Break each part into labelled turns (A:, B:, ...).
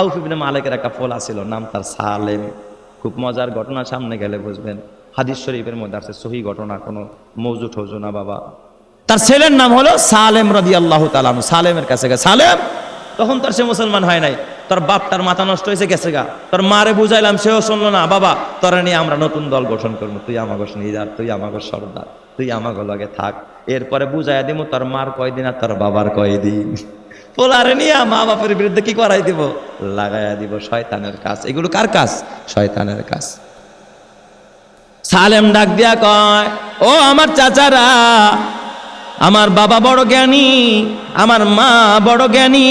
A: আউফ ইবনে মালিকের একটা ফোলা ছিল নাম তার সালেম। খুব মজার ঘটনা, সামনে গেলে বুঝবেন। হাদিস শরীফের মধ্যে আছে, সহি ঘটনা, কোনো মৌজু ঠৌজু না বাবা। তার ছেলের নাম হলো সালেম রদি আল্লাহ তালাম সালেমের কাছে গেছে, সালেম, তখন তোর সে মুসলমান হয় নাই। তোর বাপ, তার মাথা নষ্ট হয়েছে গেছে গা। তোর মারে বুঝাইলাম, সেও শুনলো না। বাবা, তোরা নিয়ে আমরা নতুন দল গঠন করব। তুই আমাকে নিদার, তুই আমাকে সর্দার, তুই আমাকে লগে থাক। এরপরে বুঝাইয়া দিব তোর মার কয়দিন আর তোর বাবার কয়দিন। পোলারে নিয়ে মা বাপের বিরুদ্ধে কি করাই দিব? লাগাইয়া দিব শয়তানের কাজ। এগুলো কার কাজ? শয়তানের কাজ। সালেম ডাক দিয়া কয়, ও আমার চাচারা, আমার বাবা বড় জ্ঞানী, আমার মা বড় জ্ঞানী,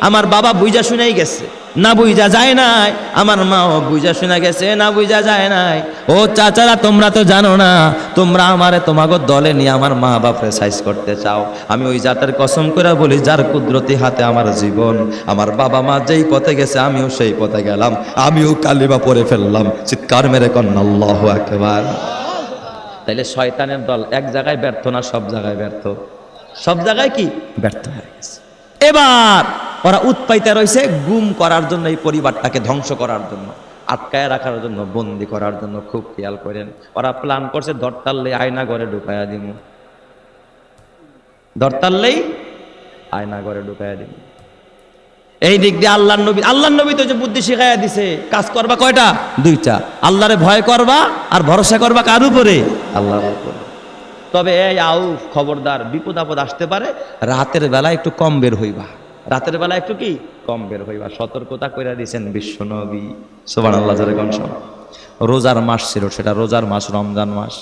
A: আমার বাবা বুঝা শুনেই গেছে। না বুঝা যায় নাই। আমার মাও বুঝা শুনে গেছে না বুঝা যায় নাই। ও চাচারা তোমরা তো জানো না তোমরা আমারে তোমাকে দলে নিয়ে আমার মা বাপরে সাইজ করতে চাও। আমি ওই জাতের কসম করে বলি যার কুদরতি হাতে আমার জীবন আমার বাবা মা যেই পথে গেছে আমিও সেই পথে গেলাম। আমিও কালিবা পরে ফেললাম। চিৎকার মেরে কন্যা আল্লাহ একেবার তাইলে শয়তানের দল এক জায়গায় ব্যর্থ না সব জায়গায় ব্যর্থ? সব জায়গায় কি? ব্যর্থ হয়ে গেছে। এবার ওরা উৎপাইতে রয়েছে গুম করার জন্য এই পরিবারটাকে ধ্বংস করার জন্য, আটকায় রাখার জন্য, বন্দি করার জন্য, খুব খেয়াল করেন। ওরা প্ল্যান করছে দরতাল্লে আয়না ঘরে ঢুকাইয়া দিব। দরতাল্লেই আয়না ঘরে ঢুকাইয়া দিব। এই দিক দিয়ে আল্লাহ নবী আল্লাহ নবী তো যে বুদ্ধি শিখাইয়া দিছে, কাজ করবা কয়টা? দুইটা। আল্লাহরে ভয় করবা আর ভরসা করবা কার উপরে? আল্লাহর উপরে। তবে এই আউ খবরদার বিপদ আপদ আসতে পারে, রাতের বেলা একটু কম বের হইবা। রাতের বেলা একটু কি? কম বের হইবা। সতর্কতা করে দিয়েছেন বিশ্ব নবী সোবান আল্লাহ রোজার মাস ছিল, সেটা রোজার মাস, রমজান মাস।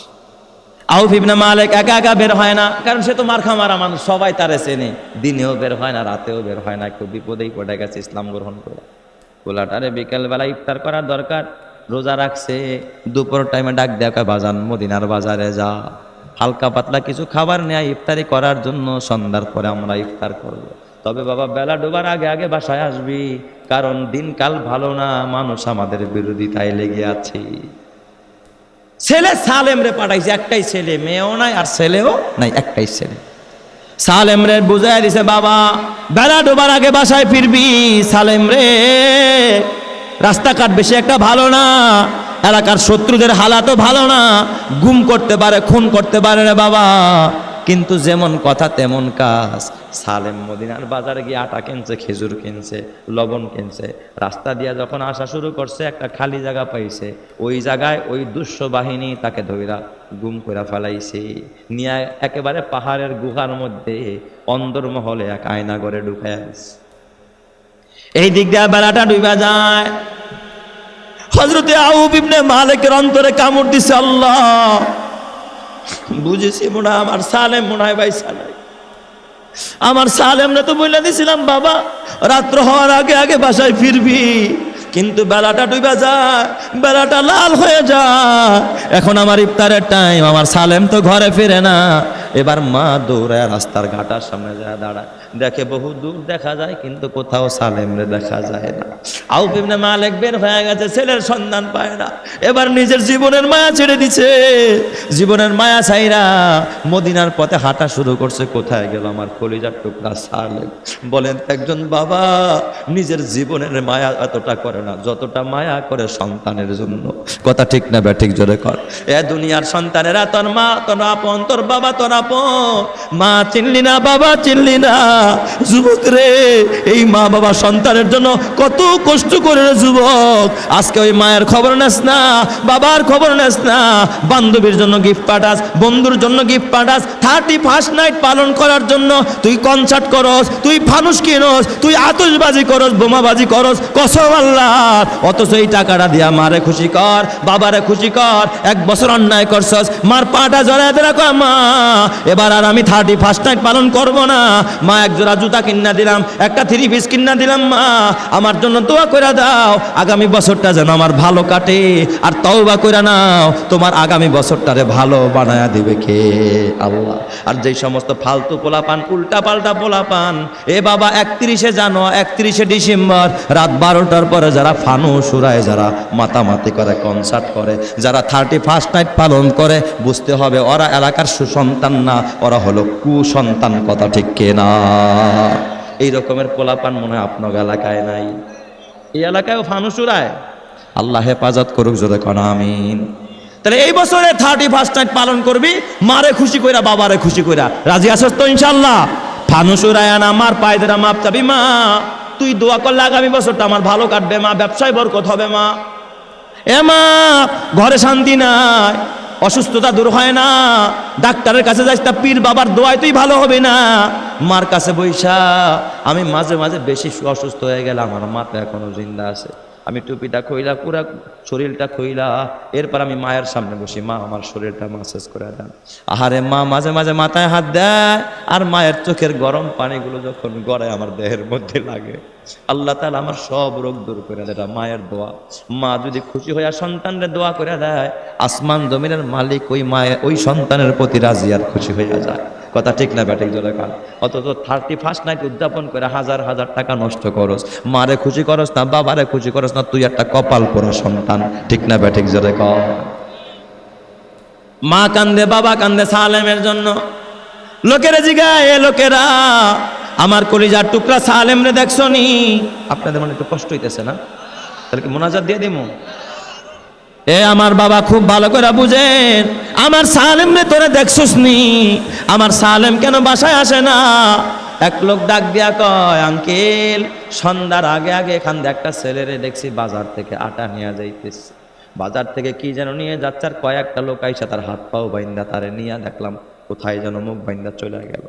A: আউফ ইবনে মালিক একা একা বের হয় না, কারণ সে তো মারখা মারা মানুষ, সবাই তারে চেনে। দিনেও বের হয় না, রাতেও বের হয় না, একটু বিপদেই পড়ে গেছে ইসলাম গ্রহণ করে। পোলাটারে বিকেলবেলা ইফতার করার দরকার, রোজা রাখছে, দুপুর টাইমে ডাক দেখা বাজান, মদিনার বাজারে যা। হালকা পাতলা কিছু খাবার নেয় ইফতারি করার জন্য সন্ধ্যার পরে আমরা ইফতার করব। তবে বাবা, বেলা ডোবার আগে আগে বাসায় আসবি। কারণ দিনকাল ভালো না, মানুষ আমাদের বিরোধিতায় লেগে আছে। ছেলে সালেম রে পাঠাইছে, একটাই ছেলে, মেয়েও নাই আর ছেলেও নাই, একটাই ছেলে। সালেম রে বুঝাই দিছে, বাবা, বেলা ডোবার আগে বাসায় ফিরবি। সালেম রে, রাস্তাঘাট বেশি একটা ভালো না, এলাকার শত্রুদের হালাতও ভালো না। গুম করতে পারে, খুন করতে পারে রে বাবা। কিন্তু যেমন কথা তেমন কাজ। সালেম মদিনার বাজারে গিয়ে আটা কিনছে, খেজুর কিনছে, লবণ কিনছে। রাস্তা দিয়ে যখন আসা শুরু করছে, একটা খালি জায়গা পাইছে। ওই জায়গায় ওই দুঃস্ব বাহিনী তাকে ধইরা গুম করে ফেলাইছে। নিয়ে একেবারে পাহাড়ের গুহার মধ্যে অন্দরমহলে এক আয়না করে আছে এই দিক দিয়ে বেলাটা ডুবা যায়। হজরতে আউব ইবনে মালিকের অন্তরে কামড় দিছে আল্লাহ। বুঝেছি, মনে, আমার সালেম, মনে হয় ভাই সালাই আমার সালেমরা তো বলে দিছিলাম, বাবা, রাত্র হওয়ার আগে আগে বাসায় ফিরবি, কিন্তু বেলাটা ডুবে যায় বেলাটা লাল হয়ে যায় এখন আমার ইফতারের টাইম আমার সালেম তো ঘরে ফিরে না। এবার মা দৌড়ায় রাস্তার ঘাটার সামনে যায় দাঁড়ায়। দেখে বহু দূর দেখা যায়, কিন্তু কোথাও সালেমরে দেখা যায় না। আউফ ইবনে মালিক বের হয়ে গেছে, ছেলের সন্ধান পায় না। এবার নিজের জীবনের মায়া ছেড়ে দিছে। জীবনের মায়া ছাইরা মদিনার পথে হাঁটা শুরু করছে, কোথায় গেল আমার কলিজার টুকরা সালেম? বলেন, একজন বাবা নিজের জীবনের মায়া এতটা করে না, যতটা মায়া করে সন্তানের জন্য। কথা ঠিক না ব্যাঠিক জোরে কর। এ দুনিয়ার সন্তানেরা, তোর মা, তোর আপন, তোর বাবা, তোর আপন। মা চিনলি না, বাবা চিনলি না। যুবক রে, এই মা বাবা সন্তানের জন্য কত কষ্ট করে রে যুবক। আজকে ওই মায়ের খবর নেস না, বাবার খবর নেস না। বান্ধবীর জন্য গিফট পাঠাস, বন্ধুর জন্য গিফট পাঠাস থার্টি ফার্স্ট নাইট পালন করার জন্য তুই কনসার্ট করস, তুই ফানুস কিনস, তুই আতশবাজি করস, বোমাবাজি করস, কসম আল্লাহ। অথচ এই টাকাটা দিয়া মারে খুশি কর, বাবারে খুশি কর, এক বছর অন্যায় করছস, মার পাটা জড়ায় কর মা। এবার আর আমি থার্টি ফার্স্ট নাইট পালন করব না। মা এক জোড়া জুতা কিনা দিলাম, একটা থ্রি পিস কিনা দিলাম, মা। আমার জন্য দোয়া করে দাও, আগামী বছরটা যেন আমার ভালো কাটে। আর তওবা করে নাও, তোমার আগামী বছরটারে ভালো বানায়া দিবে কে? আল্লাহ। আর যেই সমস্ত ফালতু পোলাপান উল্টা পাল্টা পোলাপান, এ বাবা একত্রিশে জানো একত্রিশে ডিসেম্বর, রাত বারোটার পরে যারা ফানু সুরায় যারা মাতামাতি করে কনসার্ট করে, যারা থার্টি ফার্স্ট নাইট পালন করে, বুঝতে হবে ওরা এলাকার সুসন্তান না, ওরা হলো কুসন্তান, কথা ঠিক কে না এই রকমের পোলাপান মনে হয় আপনার এলাকায় নাই। এই এলাকায় ফানুস উড়ায়। আল্লাহ হেফাজত করুক কন, আমিন। তাহলে এই বছরে থার্টি ফার্স্ট নাইট পালন করবি, মারে খুশি কইরা, বাবারে খুশি কইরা। রাজি আছিস তো ইনশাল্লাহ ফানুস উড়ায় না আমার পায়ে দেরা মাপ চাবি, মা। তুই দোয়া করলে আগামী বছরটা আমার ভালো কাটবে, মা। ব্যবসায় বরকত হবে, মা। এ মা, ঘরে শান্তি নাই, অসুস্থতা দূর হয় না। ডাক্তারের কাছে যাইস তা পীর বাবার দোয়ায় তুই ভালো হবে না। মার কাছে বৈশা আমি মাঝে মাঝে বেশি অসুস্থ হয়ে গেলাম, আমার মা তো এখনও জিন্দা আছে। আমি টুপিটা খইলা, পুরা শরীরটা খইলা, এরপর আমি মায়ের সামনে বসি, মা আমার শরীরটা মাসাজ করে দেন। আহারে মা, মাঝে মাঝে মাথায় হাত দেয়, আর মায়ের চোখের গরম পানিগুলো যখন গড়ায় আমার দেহের মধ্যে লাগে। আল্লাহ তালা আমার সব রোগ দূর করে দেয় মায়ের দোয়া। মা যদি খুশি হইয়া সন্তানরে দোয়া করে দেয়, আসমান জমিনের মালিক ওই মায়ের ওই সন্তানের প্রতি রাজি আর খুশি হইয়া যায়। কথা ঠিক না ব্যাটিক জোরে কান। অথচ থার্টি ফার্স্ট নাইট উদযাপন করে হাজার হাজার টাকা নষ্ট করস মারে খুশি করস না, বাবারে খুশি করস না, তুই একটা কপাল পরা সন্তান। ঠিক না ব্যাটিক জোরে কর মা কান্দে, বাবা কান্দে সালেমের জন্য। লোকেরা জিগায়, এ লোকেরা, আমার কলিজার টুকরা সালেম রে দেখছ নি? আপনাদের মনে একটু কষ্ট হইতেছে না? তাহলে কি মোনাজাত দিয়ে দিমু? এ আমার বাবা খুব ভালো করে বুঝেন। আমার সালেম রে, তোরা দেখছস নি? আমার সালেম কেন বাসায় আসে না? এক লোক ডাক দিয়া কয়, আঙ্কেল, সন্ধ্যার আগে আগে এখান দিয়ে একটা ছেলেরে দেখছি বাজার থেকে আটা নিয়ে যাইতেছে। বাজার থেকে কি যেন নিয়ে যাচ্ছে আর কয়েকটা লোক আইসা তার হাত পাও বাইন্দা তারে নিয়ে দেখলাম কোথায় যেন মুখ বাইন্দা চলে গেল।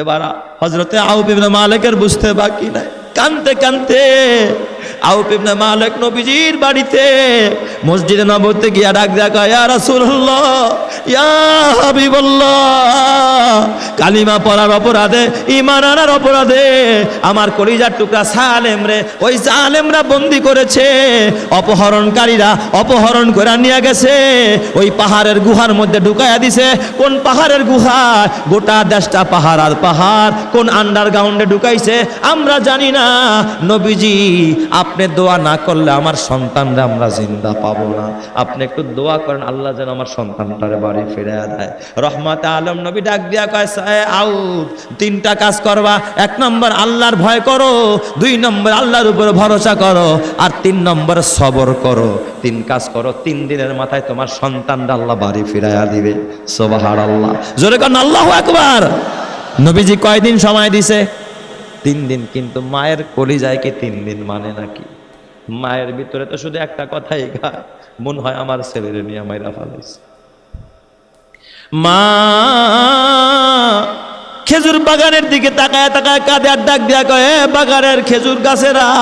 A: এবার হজরতে আউ বিভিন্ন মালিকের বুঝতে বাকি নাই। কানতে কানতে আউপ ইবনে নবীজির বাড়িতে মসজিদে নবতে গিয়া ডাক কয়, ইয়া রাসূলুল্লাহ, ইয়া হাবিবাল্লাহ, কালিমা পড়ার অপরাধে, ঈমান আনার অপরাধে আমার কলিজার টুকরা সালেম রে, ওই সালেমরা বন্দি করেছে, অপহরণকারীরা অপহরণ করে নিয়ে গেছে, ওই পাহাড়ের গুহার মধ্যে ঢুকাইয়া দিছে, কোন পাহাড়ের গুহা? গোটা দেশটা পাহাড় আর পাহাড়, কোন আন্ডারগ্রাউন্ডে ঢুকাইছে, আমরা জানি না নবীজি, আপনি দোয়া না করলে আমার সন্তানরা আমরা জিন্দা পাবো না। আপনি একটু দোয়া করেন, আল্লাহ যেন আমার সন্তানটারে বাড়ি ফিরে দেয়। রহমত আলম নবী ডাক দিয়া কয় আউট তিনটা কাজ করবা। এক নম্বর, আল্লাহর ভয় করো। দুই নম্বর, আল্লাহর উপরে ভরসা করো। আর তিন নম্বর, সবর করো। তিন কাজ করো, তিন দিনের মাথায় তোমার সন্তানরা আল্লাহ বাড়ি ফিরাইয়া দিবে। সোবাহার আল্লাহ জোরে কন, আল্লাহ একবার নবীজি কয়দিন সময় দিছে? তিন দিন, কিন্তু মায়ের কলিজায় কি তিন দিন মানে নাকি? মায়ের ভিতরে তো শুধু একটা কথাই গায় মন হয় আমার ছেলেরে নিয়ে মাইরা ফালাইছে। মা, খেজুর বাগানের দিকে তাকায় তাকায় কাঁদে আর ডাক দিয়া কয়, "এ বাগানের খেজুর গাছেরা,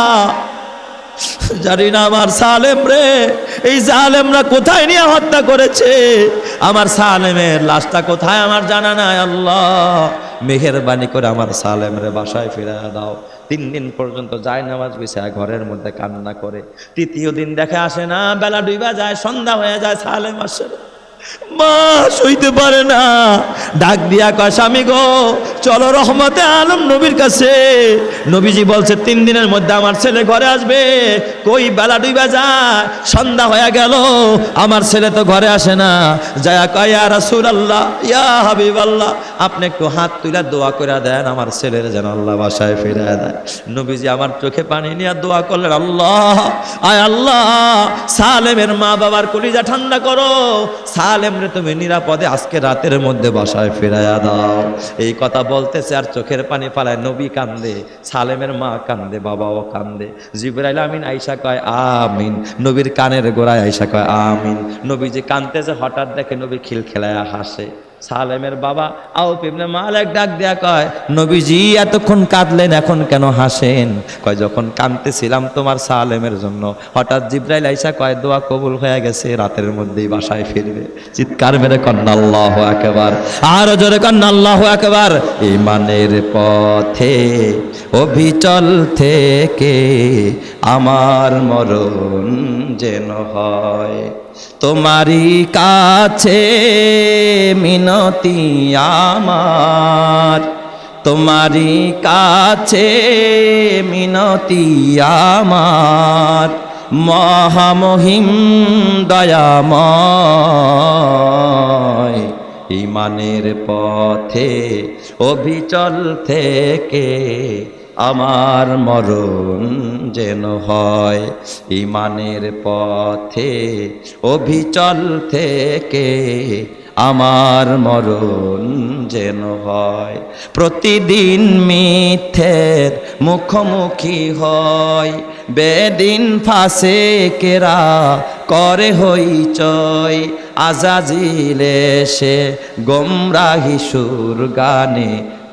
A: জানি না আমার সালেম রে, এই সালেমরা কোথায় নিয়ে হত্যা করেছে? আমার সালেমের লাশটা কোথায়? আমার জানা নাই, আল্লাহ। মেহেরবানি করে আমার সালেমরে বাসায় ফিরে দাও তিন দিন পর্যন্ত যায় নামাজ বিছায় ঘরের মধ্যে কান্না করে তৃতীয় দিন দেখে আসে না, বেলা ডুইবা যায় সন্ধ্যা হয়ে যায়, সালেম আসে। মা সইতে পারে না। ডাক দিয়া কয়, স্বামী গো, চলো রহমতে আলম নবীর কাছে। নবীজি বলছে, তিন দিনের মধ্যে আমার ছেলে ঘরে আসবে। কই বেলা ডুইবা যায়, সন্ধ্যা হয়ে গেল, আমার ছেলে তো ঘরে আসে না। যায়া কয়, ইয়া রাসূল আল্লাহ ইয়া হাবিব আল্লাহ আপনি একটু হাত তুলে দোয়া করে দেন, আমার ছেলের যেন আল্লাহ বাসায় ফিরে দেয়। নবীজি আমার চোখে পানি নিয়ে দোয়া করলেন, আল্লাহ, আয় আল্লাহ, সালেমের মা বাবার কলিজা ঠান্ডা করো সালেম রে তুমি নিরাপদে আজকে রাতের মধ্যে বাসায় ফেরাইয়া দাও। এই কথা বলতেছে আর চোখের পানি পালায় নবী কান্দে, সালেমের মা কান্দে, বাবাও কান্দে। জিবরাইল আমিন আইসা কয়, আমিন। নবীর কানের গোড়ায় আইসা কয়, আমিন। নবী যে কান্দতেছে হঠাৎ দেখে নবী খিল খেলায় হাসে। সালেমের বাবা আও পিবনে মালিক ডাক দেয়া কয়, নবীজি, এতক্ষণ কাঁদলেন, এখন কেন হাসেন? কয়, যখন কাঁদতেছিলাম তোমার সালেমের জন্য। হঠাৎ জিব্রাইল আইসা কয়, দোয়া কবুল হয়ে গেছে, রাতের মধ্যেই বাসায় ফিরবে। চিৎকার মেরে কন্যা, আল্লাহ একেবার আরও জোরে কন্যা, আল্লাহ একেবার ইমানের পথে, অভিচল থেকে আমার মরণ যেন হয়। তোমারই কাছে মিনতি আমার। তোমারই কাছে মিনতি আমার। মহামহিম দয়াময় ইমানের পথে অবিচল থেকে আমার মরণ যেন হয় ইমানের পথে, অভিচল থেকে আমার মরণ যেন হয়। প্রতিদিন মিথ্যের মুখোমুখি হয়, বেদিন ফাঁসে কেরা করে হইচয় আজাজিলে সে গোমরাহি সুর গানে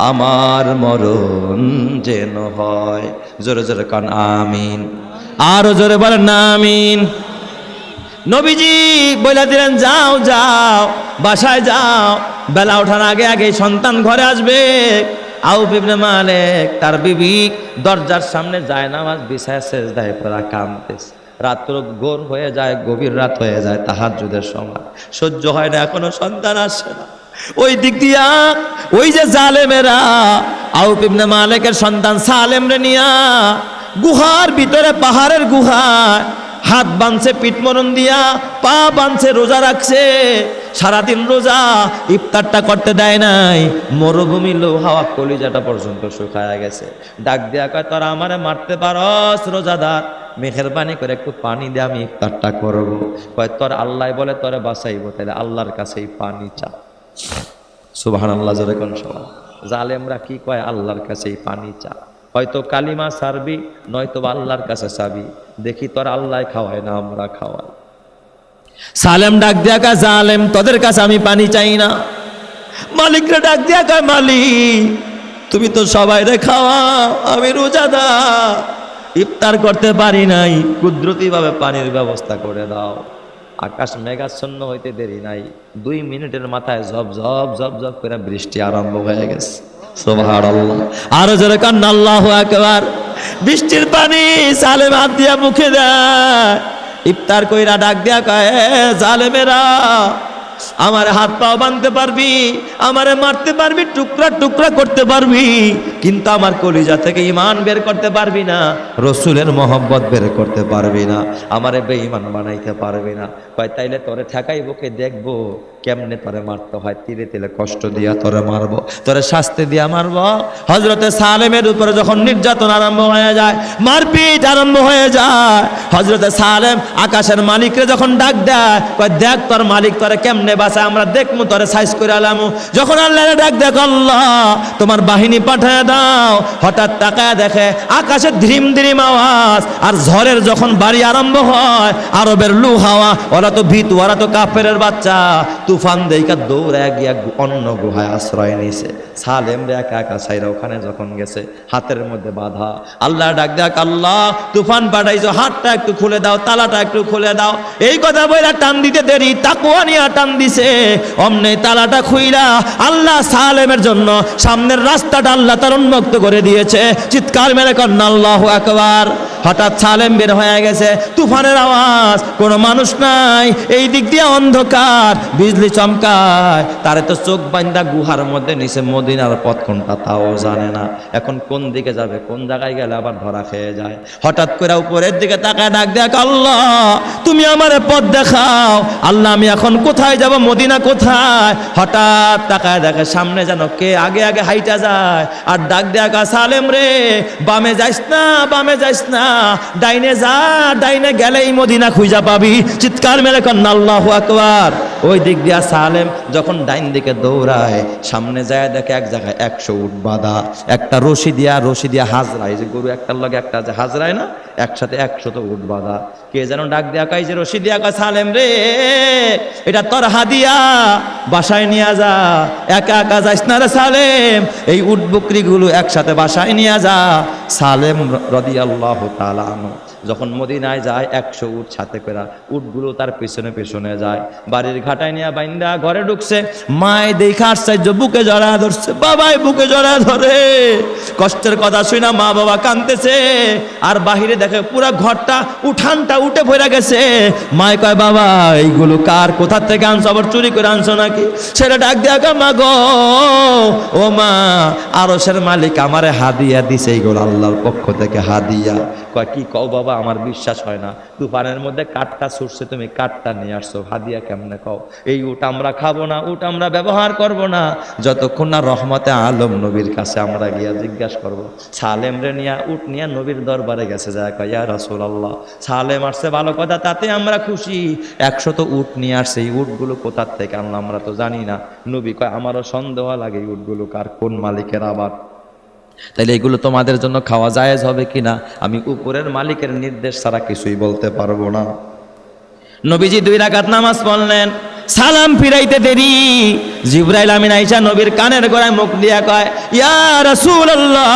A: আমার মরণ যেন হয়। জোরে জোরে কান, আমিন। আরও জোরে বলেন না, আমিন। নবীজি বলে দিলেন, যাও যাও, বাসায় যাও। বেলা ওঠার আগে আগে সন্তান ঘরে আসবে। আউ বিবনে মালেক তার বিবি দরজার সামনে যায় নামাজ বিছায় শেষ দেয় পড়া কামতেছে। রাত্র গোর হয়ে যায়, গভীর রাত হয়ে যায় তাহার যুদের সময়। সহ্য হয় না, এখনও সন্তান আসে না। ওই দিক দিয়া, ওই যে জালেমেরা আউ বিবনে মালেকের সন্তান সালেমরে নিয়া, গুহার ভিতরে পাহাড়ের গুহায় হাত বাঁধছে পিঠমরণ দিয়া, পা বাঁধছে, রোজা রাখছে, সারাদিন রোজা, ইফতারটা করতে দেয় নাই, মরুভূমি লো হাওয়া কলিজাটা পর্যন্ত শুকায় গেছে। ডাক দিয়া কয়, তোরা আমারে মারতে পারস, রোজাদার? মেহরবানি করে একটু পানি দিয়ে আমি ইফতারটা করব। কয়, তোর আল্লাহ বলে তোরে বাঁচাইবো তাহলে আল্লাহর কাছেই পানি চা সুবাহান আল্লাহ জালেমরা কি কয়, আল্লাহর কাছেই পানি চা। হয়তো কালিমা সারবি, নয়তো আল্লাহর কাছে চাবি। দেখি তোর আল্লাহ খাওয়ায় না আমরা খাওয়াই। সালেম ডাক দিয়া কা জালেম, তোদের কাছে আমি পানি চাই না। মালিকরা ডাক দিয়া কয়, মালিক, তুমি তো সবাই রে খাওয়াও আমি রোজাদা। ইফতার করতে পারি নাই কুদরতি ভাবে পানির ব্যবস্থা করে দাও। আকাশ মেঘাচ্ছন্ন হইতে দেরি নাই। দুই মিনিটের মাথায় ঝপ ঝপ ঝপ ঝপ করে বৃষ্টি আরম্ভ হয়ে গেছে। আরও জোরে কান্না আল্লাহু আকবার। বৃষ্টির পানি সালে হাত দিয়া মুখে দেয়। ইফতার কইরা ডাক দিয়া কয়ে "এ, জালেমেরা আমার হাত পাও বাঁধতে পারবি, আমারে মারতে পারবি, টুকরা টুকরা করতে পারবি, কিন্তু আমার কলিজা থেকে ইমান বের করতে পারবি না, রসুলের মহব্বত বের করতে পারবি না, আমারে বেঈমান বানাইতে পারবি না। তাইলে তোরে ঠেকাই কে, দেখব কেমনে তোরে মারতে হয়? তিলে তিলে কষ্ট দিয়া তোরে মারবো। তোরে শাস্তি দিয়া মারবো। হজরতে সালেমের উপরে যখন নির্যাতন আরম্ভ হয়ে যায়, মারপিট আরম্ভ হয়ে যায় হজরতে সালেম আকাশের মালিকরে যখন ডাক দেয় দেখ তোর মালিক তোরে কেমনে বাঁচায়, আমরা দেখমু তোরে সাইজ করে আলামু। যখন আল্লাহ ডাক দেখ আল্লাহ, তোমার বাহিনী পাঠায় দাও। হঠাৎ তাকায় দেখে আকাশে ধ্রিম ধ্রিম আওয়াজ, আর ঝড়ের যখন বাড়ি আরম্ভ হয়, আরবের লু হাওয়া, ওরা তো ভীতু, ওরা তো কাফেরের বাচ্চা তুফান দেইকা দৌড়ে গিয়া অন্য গুহায় আশ্রয় নিছে। সালেম রে একা একা সাইরা ওখানে যখন গেছে, হাতের মধ্যে বাধা। আল্লাহ ডাক দেখ আল্লাহ, তুফান পাঠাইছো, হাতটা একটু খুলে দাও, তালাটা একটু খুলে দাও। এই কথা বইরা টান দিতে দেরি তাকুয়া নিয়ে টান দিছে। অমনে তালাটা খুইলা, আল্লাহ সালেমের জন্য সামনের রাস্তাটা আল্লাহ তার উন্মুক্ত করে দিয়েছে। চিৎকার মেরে কন্যা, আল্লাহ একবার হঠাৎ সালেম বের হয়ে গেছে। তুফানের আওয়াজ, কোনো মানুষ নাই। এই দিক দিয়ে অন্ধকার, বিজলি চমকায়, তারে তো চোখ বান্দা গুহার মধ্যে নিচে মদিনার পথ কোনটা তাও জানে না। এখন কোন দিকে যাবে, কোন জায়গায় গেলে আবার ধরা খেয়ে যায়? হঠাৎ করে উপরের দিকে তাকায়, ডাক দেখ আল্লাহ, তুমি আমার পথ দেখাও। আল্লাহ, আমি এখন কোথায় যাব, মদিনা কোথায়? হঠাৎ তাকায় দেখে সামনে যেন কে আগে আগে হাইটা যায়। আর ডাক দেখা সালেম রে, বামে যাইস না, বামে যাইস না। ডাইনে যা, ডাইনে গেলেই মদিনা খুঁজা পাবি। চিৎকার মেরে কন্যা আল্লাহ আকবার। ওই দিক দিয়া সালেম যখন ডাইন দিকে দৌড়ায়, সামনে যায় দেখে এক জায়গায় একশো উঠ বাঁধা। একটা রশি দিয়া রশি দিয়া হাজরায়। যে গরু একটার লগে একটা যে হাজরায় না? একসাথে একশত উঠ বাঁধা। কে যেন ডাক দিয়া কাই যে রশি দিয়া কয়, সালেম রে, এটা তোর হাদিয়া, বাসায় নিয়ে যা। একা একা যাইস না রে সালেম। এই উট বকরিগুলো একসাথে বাসায় নিয়ে যা। সালেম রদি আল্লাহ তালানো যখন মদিনায় যায়, একশো উট ছাতে পেরা, উটগুলো তার পেছনে পেছনে যায়। বাড়ির ঘাটায় নিয়ে বাইন্দা ঘরে ঢুকছে, মায় দেখে আশ্চর্য, বুকে জড়া ধরছে, বাবাই বুকে জড়া ধরে। কষ্টের কথা শুই না মা বাবা কাঁদতেছে। আর বাহিরে দেখে পুরা ঘরটা উঠানটা উঠে পড়ে গেছে। মায় কয়, বাবা, এইগুলো কার? কোথা থেকে আনছো? আবার চুরি করে আনছো নাকি? ছেলে ডাক দিয়া মা গো, ও মা, আরসের মালিক আমারে হাদিয়া দিছে এইগুলো, আল্লাহর পক্ষ থেকে হাদিয়া। কয়, কি কও বাবা, আমার বিশ্বাস হয় না। তুফানের মধ্যে কাঠটা ছুটছে, তুমি কাঠটা নিয়ে আসছো। হাদিয়া কেমনে কও? এই উট আমরা খাব না, উট আমরা ব্যবহার করব না। যতক্ষণ না রহমতে আলম নবীর কাছে আমরা গিয়া জিজ্ঞাসা করব, সালেম রে নিয়া উট নিয়া নবীর দরবারে গেছে যায় কয়, ইয়া আল্লাহ সালেম আসছে ভালো কথা, তাতে আমরা খুশি। একশত উট নিয়ে আসছে, এই উটগুলো কোথার থেকে আনলাম আমরা তো জানি না। নবী কয়, আমারও সন্দেহ লাগে এই উটগুলো কার, কোন মালিকের আবার। তাহলে এগুলো তোমাদের জন্য খাওয়া জায়েজ হবে কিনা আমি উপরের মালিকের নির্দেশ ছাড়া কিছুই বলতে পারব না। নবীজি দুই রাকাত নামাজ পড়লেন। সালাম ফিরাইতে দেরি। জিব্রাইল আমিন আইসা নবীর কানের গোড়ায় মুখ দিয়া কয়, ইয়া রাসূলুল্লাহ,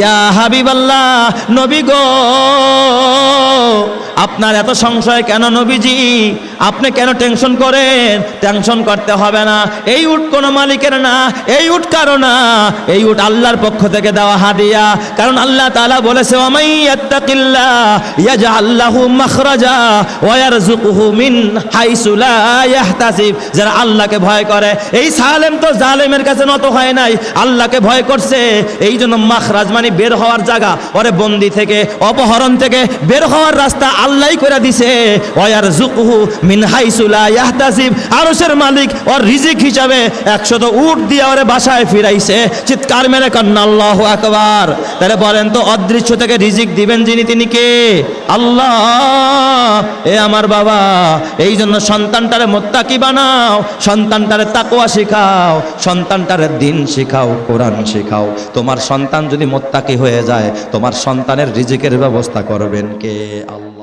A: ইয়া হাবিবাল্লাহ, নবী গো, আপনার এত সংশয় কেন নবীজি? আপনি কেন টেনশন করেন? টেনশন করতে হবে না। এই উট কোনো মালিকের না, এই উট কারও না। এই উট আল্লাহর পক্ষ থেকে দেওয়া হাদিয়া। কারণ আল্লাহ তাআলা বলেছে ওমাই ইয়াত্তাকিল্লাহ, ইয়াজআল লাহু মাখরাজা, ওয়া ইয়ারযুকুহু মিন হাইসু লা ইয়াহতাসিব যারা আল্লাহকে ভয় করে। এই সালেম তো জালেমের কাছে নত হয় নাই। আল্লাহকে ভয় করছে। এই জন্য মাখরাজ মানে বের হওয়ার জায়গা। ওরে বন্দি থেকে, অপহরণ থেকে বের হওয়ার রাস্তা আল্লাহই করে দিছে। ওয়ার জুকহু মিন হাইসুলা ইয়াহতাসিব। আরশের মালিক ওর রিজিক হিসাবে একশত উট দিয়ে ওরে বাসায় ফিরাইছে। চিৎকার মেরে কন্যা, আল্লাহ আকবার। তাহলে বলেন তো, অদৃশ্য থেকে রিজিক দিবেন যিনি, তিনি কে? আল্লাহ। এ আমার বাবা। এই জন্য সন্তানটারে মোত্তাকি বানাও? সন্তানটার তাকোয়া শেখাও, সন্তানটার দিন শেখাও, কোরআন শেখাও। তোমার সন্তান যদি মোত্তাকি হয়ে যায়, তোমার সন্তানের রিজিকের ব্যবস্থা করবেন কে? আল্লাহ।